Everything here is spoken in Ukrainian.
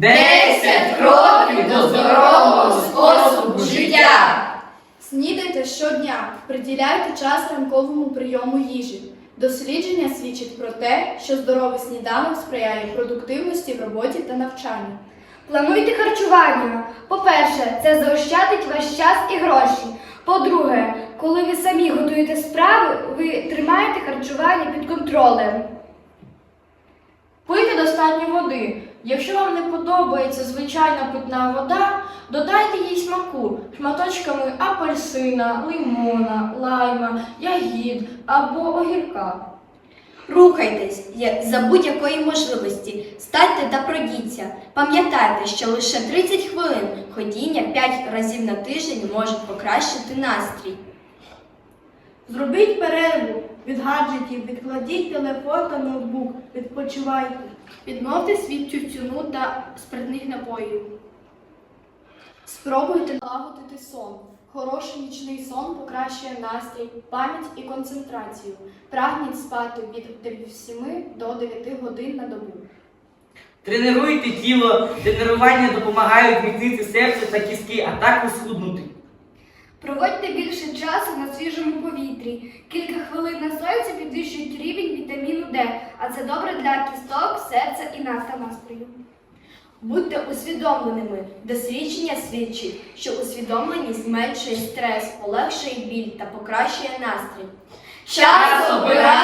10 кроків до здорового способу життя. Снідайте щодня, приділяйте час ранковому прийому їжі. Дослідження свідчать про те, що здоровий сніданок сприяє продуктивності в роботі та навчанні. Плануйте харчування. По-перше, це заощадить ваш час і гроші. По-друге, коли ви самі готуєте страви, ви тримаєте харчування під контролем. Достатньо води. Якщо вам не подобається звичайна питна вода, додайте їй смаку шматочками апельсина, лимона, лайма, ягід або огірка. Рухайтесь за будь-якої можливості, станьте та пройдіться. Пам'ятайте, що лише 30 хвилин ходіння 5 разів на тиждень можуть покращити настрій. Зробіть перерву від гаджетів, відкладіть телефон та ноутбук, відпочивайте. Відмовтесь від тютюну та спиртних напоїв. Спробуйте налагодити сон. Хороший нічний сон покращує настрій, пам'ять і концентрацію. Прагніть спати від 7 до 9 годин на добу. Тренуйте тіло, тренування допомагають міцнити серце та кістки, а також схуднути. Проводьте більше часу на свіжому повітрі. Кілька хвилин на сонці підвищують рівень вітаміну Д, а це добре для кісток, серця і нас та настрою. Будьте усвідомленими. Дослідження свідчить, що усвідомленість зменшує стрес, полегшує біль та покращує настрій. Час здоров'я!